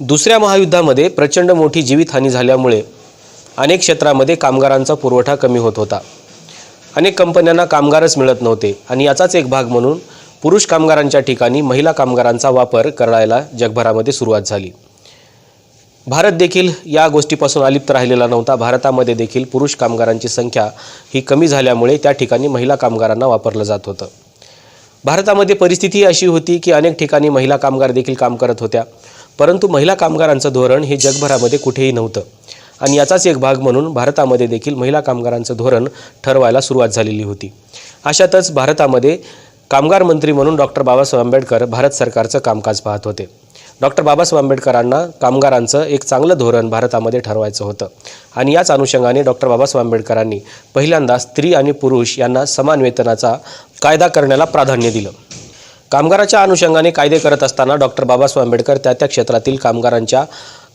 दुसऱ्या महायुद्धामध्ये प्रचंड मोठी जीवितहानी झाल्यामुळे अनेक क्षेत्रामध्ये कामगारांचा पुरवठा कमी होत होता. अनेक कंपन्यांना कामगारच मिळत नव्हते आणि याचाच एक भाग म्हणून पुरुष कामगारांच्या ठिकाणी महिला कामगारांचा वापर करायला जगभरामध्ये सुरुवात झाली. भारत देखील या गोष्टीपासून अलिप्त राहिलेला नव्हता. भारतामध्ये देखील पुरुष कामगारांची संख्या ही कमी झाल्यामुळे त्या ठिकाणी महिला कामगारांना वापरलं जात होतं. भारतामध्ये परिस्थिती अशी होती की अनेक ठिकाणी महिला कामगार देखील काम करत होत्या. परंतु महिला कामगारांचं धोरण हे जगभरामध्ये कुठेही नव्हतं. आणि याचाच एक भाग म्हणून भारतामध्ये देखील महिला कामगारांचं धोरण ठरवायला सुरुवात झालेली होती. अशातच भारतामध्ये कामगार मंत्री म्हणून डॉक्टर बाबासाहेब आंबेडकर भारत सरकारचं कामकाज पाहत होते. डॉक्टर बाबासाहेब आंबेडकरांना कामगारांचं एक चांगलं धोरण भारतामध्ये ठरवायचं होतं. आणि याच अनुषंगाने डॉक्टर बाबासाहेब आंबेडकरांनी पहिल्यांदा स्त्री आणि पुरुष यांना समान वेतनाचा कायदा करण्याला प्राधान्य दिलं. कामगाराच्या अनुषंगाने कायदे करत असताना डॉक्टर बाबासाहेब आंबेडकर त्या त्या क्षेत्रातील कामगारांच्या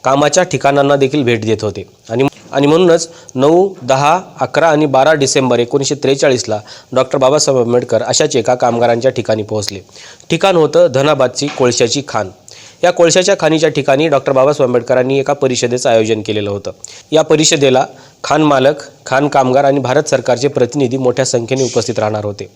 कामाच्या ठिकाणांना देखील भेट देत होते. आणि आणि म्हणूनच नऊ दहा अकरा आणि बारा डिसेंबर एकोणीसशे त्रेचाळीसला डॉक्टर बाबासाहेब आंबेडकर अशाच एका कामगारांच्या ठिकाणी पोहोचले. ठिकाण होतं धनाबादची कोळशाची खाण. या कोळशाच्या खाणीच्या ठिकाणी डॉक्टर बाबासाहेब आंबेडकरांनी एका परिषदेचं आयोजन केलेलं होतं. या परिषदेला खाण मालक खाण कामगार आणि भारत सरकारचे प्रतिनिधी मोठ्या संख्येने उपस्थित राहणार होते.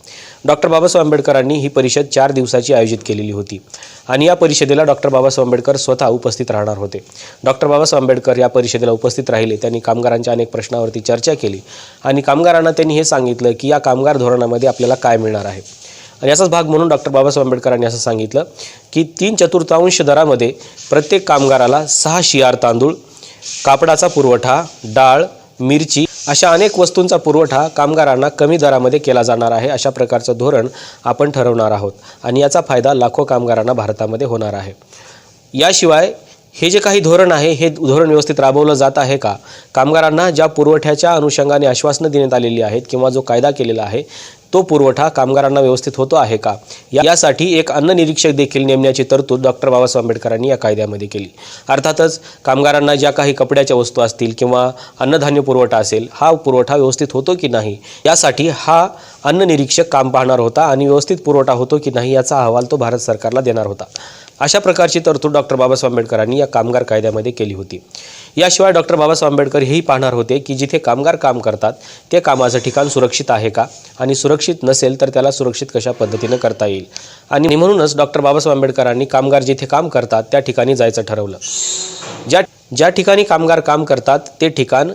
डॉक्टर बाबासाहेब आंबेडकरांनी ही परिषद चार दिवसाची आयोजित केलेली होती आणि या परिषदेला डॉक्टर बाबासाहेब आंबेडकर स्वतः उपस्थित राहणार होते. डॉक्टर बाबासाहेब आंबेडकर या परिषदेला उपस्थित राहिले त्यांनी कामगारांच्या अनेक प्रश्नावरती चर्चा केली आणि कामगारांना त्यांनी हे सांगितलं की या कामगार धोरणामध्ये आपल्याला काय मिळणार आहे. याचाच भाग म्हणून डॉक्टर बाबासाहेब आंबेडकरांनी असं सांगितलं की तीन चतुर्थांश दरामध्ये प्रत्येक कामगाराला सहा शियार तांदूळ कापडाचा पुरवठा डाळ मिरची अशा अनेक वस्तूंचा पुरवठा कामगारांना कमी दरामध्ये केला जाणार आहे अशा प्रकारचं धोरण आपण ठरवणार आहोत आणि याचा फायदा लाखो कामगारांना भारतामध्ये होणार आहे. याशिवाय हे जे काही धोरण आहे हे धोरण व्यवस्थित राबवलं जात आहे का? कामगारांना ज्या पुरवठ्याच्या अनुषंगाने आश्वासनं देण्यात आलेली आहेत किंवा जो कायदा केलेला आहे तो पुरवठा कामगारांना व्यवस्थित होतो आहे का? या- यासाठी एक अन्न निरीक्षक देखील नेमण्याची तरतूद डॉक्टर बाबासाहेब आंबेडकरांनी या कायद्यामध्ये केली. अर्थातच कामगारांना ज्या काही कपड्याच्या वस्तू असतील किंवा अन्नधान्य पुरवठा असेल हा पुरवठा व्यवस्थित होतो की नाही? यासाठी हा अन्न निरीक्षक काम पाहणार होता आणि व्यवस्थित पुरवठा होतो की नाही याचा अहवाल तो भारत सरकारला देणार होता. अशा प्रकारची तरतूद डॉक्टर बाबासाहेब आंबेडकरांनी या कामगार कायद्यामध्ये केली होती. याशिवाय डॉक्टर बाबासाहेब आंबेडकर हेही पाहणार होते की जिथे कामगार काम करतात ते कामाचं ठिकाण सुरक्षित आहे का? आणि सुरक्षित नसेल तर त्याला सुरक्षित कशा पद्धतीनं करता येईल? आणि म्हणूनच डॉक्टर बाबासाहेब आंबेडकरांनी कामगार जिथे काम करतात त्या ठिकाणी जायचं ठरवलं. ज्या ज्या ठिकाणी कामगार काम करतात ते ठिकाण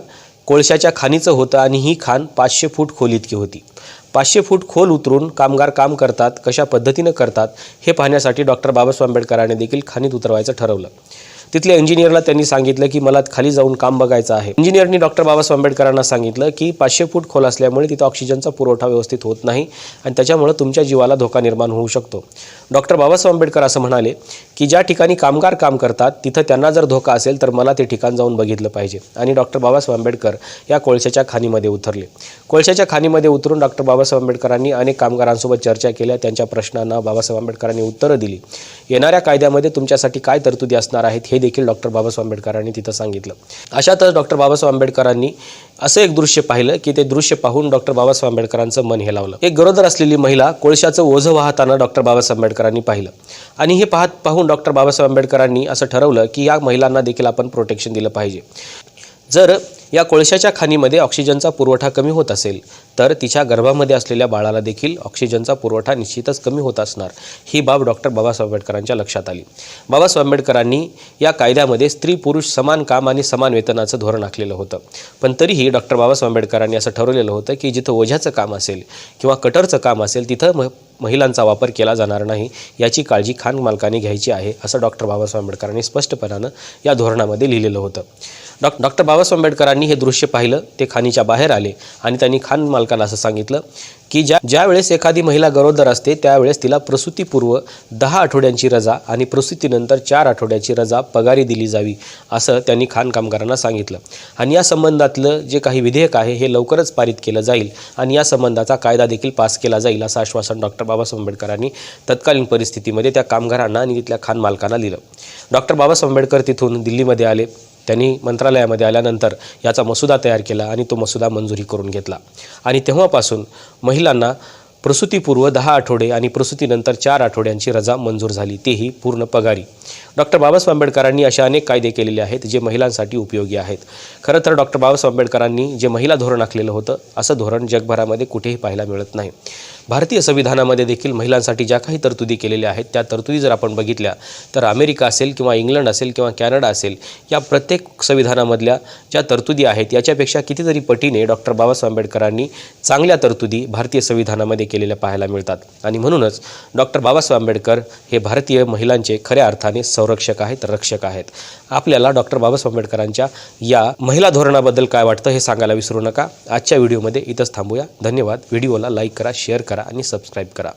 कोळशाच्या खाणीचं होतं आणि ही खाण पाचशे फूट खोल इतकी होती. पाचशे फूट खोल उतरून कामगार काम करतात कशा पद्धतीनं करतात हे पाहण्यासाठी डॉक्टर बाबासाहेब आंबेडकरांनी देखील खाणीत उतरवायचं ठरवलं. तिथल्या इंजिनियरला त्यांनी सांगितलं की मला खाली जाऊन काम बघायचं आहे. इंजिनियरनी डॉक्टर बाबासाहेब आंबेडकरांना सांगितलं की पाचशे फूट खोल असल्यामुळे तिथं ऑक्सिजनचा पुरवठा व्यवस्थित होत नाही आणि त्याच्यामुळं तुमच्या जीवाला धोका निर्माण होऊ शकतो. डॉक्टर बाबासाहेब आंबेडकर असं म्हणाले की ज्या ठिकाणी कामगार काम करतात तिथं त्यांना जर धोका असेल तर मला ते ठिकाण जाऊन बघितलं पाहिजे. आणि डॉक्टर बाबासाहेब आंबेडकर या कोळशाच्या खाणीमध्ये उतरले. कोळशाच्या खाणीमध्ये उतरून डॉक्टर बाबासाहेब आंबेडकरांनी अनेक कामगारांसोबत चर्चा केल्या. त्यांच्या प्रश्नांना बाबासाहेब आंबेडकरांनी उत्तरं दिली. येणाऱ्या कायद्यामध्ये तुमच्यासाठी काय तरतुदी असणार आहेत हे देखील डॉक्टर बाबासाहेब आंबेडकरांनी तिथं सांगितलं. अशातच डॉक्टर बाबासाहेब आंबेडकरांनी असं एक दृश्य पाहिलं की ते दृश्य पाहून डॉक्टर बाबासाहेब आंबेडकरांचं मन हेलावलं एक गरोदर असलेली महिला कोळशाचं ओझं वाहताना डॉक्टर बाबासाहेब आंबेडकरांनी पाहिलं. आणि हे पाहत पाहून डॉक्टर बाबासाहेब आंबेडकरांनी असं ठरवलं की या महिलांना देखील आपण प्रोटेक्शन दिलं पाहिजे. जर या कोळशाच्या खाणीमध्ये ऑक्सिजनचा पुरवठा कमी होत असेल तर तिच्या गर्भामध्ये असलेल्या बाळाला देखील ऑक्सिजनचा पुरवठा निश्चितच कमी होत असणार ही बाब डॉक्टर बाबासाहेब आंबेडकरांच्या लक्षात आली. बाबासाहेब आंबेडकरांनी या कायद्यामध्ये स्त्री पुरुष समान काम आणि समान वेतनाचं धोरण आखलेलं होतं. पण तरीही डॉक्टर बाबासाहेब आंबेडकरांनी असं ठरवलेलं होतं की जिथं ओझ्याचं काम असेल किंवा कटरचं काम असेल तिथं म महिलांचा वापर केला जाणार नाही याची काळजी खान मालकाने घ्यायची आहे असं डॉक्टर बाबासाहेब आंबेडकरांनी स्पष्टपणानं या धोरणामध्ये लिहिलेलं होतं. डॉ डॉक्टर बाबासाहेब आंबेडकरांनी हे दृश्य पाहिलं ते खाणीच्या बाहेर आले आणि त्यांनी खान मालकाला असं सांगितलं की ज्या ज्यावेळेस एखादी महिला गरोदर असते त्यावेळेस तिला प्रसूतीपूर्व दहा आठवड्यांची रजा आणि प्रसूतीनंतर चार आठवड्याची रजा पगारी दिली जावी असं त्यांनी खाण कामगारांना सांगितलं. आणि या संबंधातलं जे काही विधेयक आहे हे लवकरच पारित केलं जाईल आणि या संबंधाचा कायदा देखील पास केला जाईल असं आश्वासन डॉक्टर बाबासाहेब आंबेडकरांनी तत्कालीन परिस्थितीमध्ये त्या कामगारांना आणि तिथल्या खान मालकांना दिलं. डॉक्टर बाबासाहेब आंबेडकर तिथून दिल्लीमध्ये आले. त्यांनी मंत्रालयामध्ये आल्यानंतर याचा मसुदा तयार केला आणि तो मसुदा मंजुरी करून घेतला. आणि तेव्हापासून महिलांना प्रसूतीपूर्व दहा आठवडे आणि प्रसूतीनंतर चार आठवड्यांची रजा मंजूर झाली. तेही पूर्ण पगारी. डॉक्टर बाबासाहेब आंबेडकरांनी अशा अनेक कायदे केलेले आहेत जे महिलांसाठी उपयोगी आहेत. खरं तर डॉक्टर बाबासाहेब आंबेडकरांनी जे महिला धोरण आखलेलं होतं असं धोरण जगभरामध्ये कुठेही पाहायला मिळत नाही. भारतीय संविधानामध्ये देखील महिलांसाठी ज्या काही तरतुदी केलेल्या आहेत त्या तरतुदी जर आपण बघितल्या तर अमेरिका असेल किंवा इंग्लंड असेल किंवा कॅनडा असेल या प्रत्येक संविधानामधल्या ज्या तरतुदी आहेत याच्यापेक्षा कितीतरी पटीने डॉक्टर बाबासाहेब आंबेडकरांनी चांगल्या तरतुदी भारतीय संविधानामध्ये केलेल्या पाहायला मिळतात. आणि म्हणूनच डॉक्टर बाबासाहेब आंबेडकर हे भारतीय महिलांचे खऱ्या अर्थाने संरक्षक आहेत रक्षक आहेत. आपल्याला डॉक्टर बाबासाहेब आंबेडकरांच्या या महिला धोरणाबद्दल काय वाटतं हे सांगायला विसरू नका. आजच्या व्हिडिओमध्ये इथंच थांबूया. धन्यवाद. व्हिडिओला लाईक करा शेअर करा. करा आणि सबस्क्राईब करा.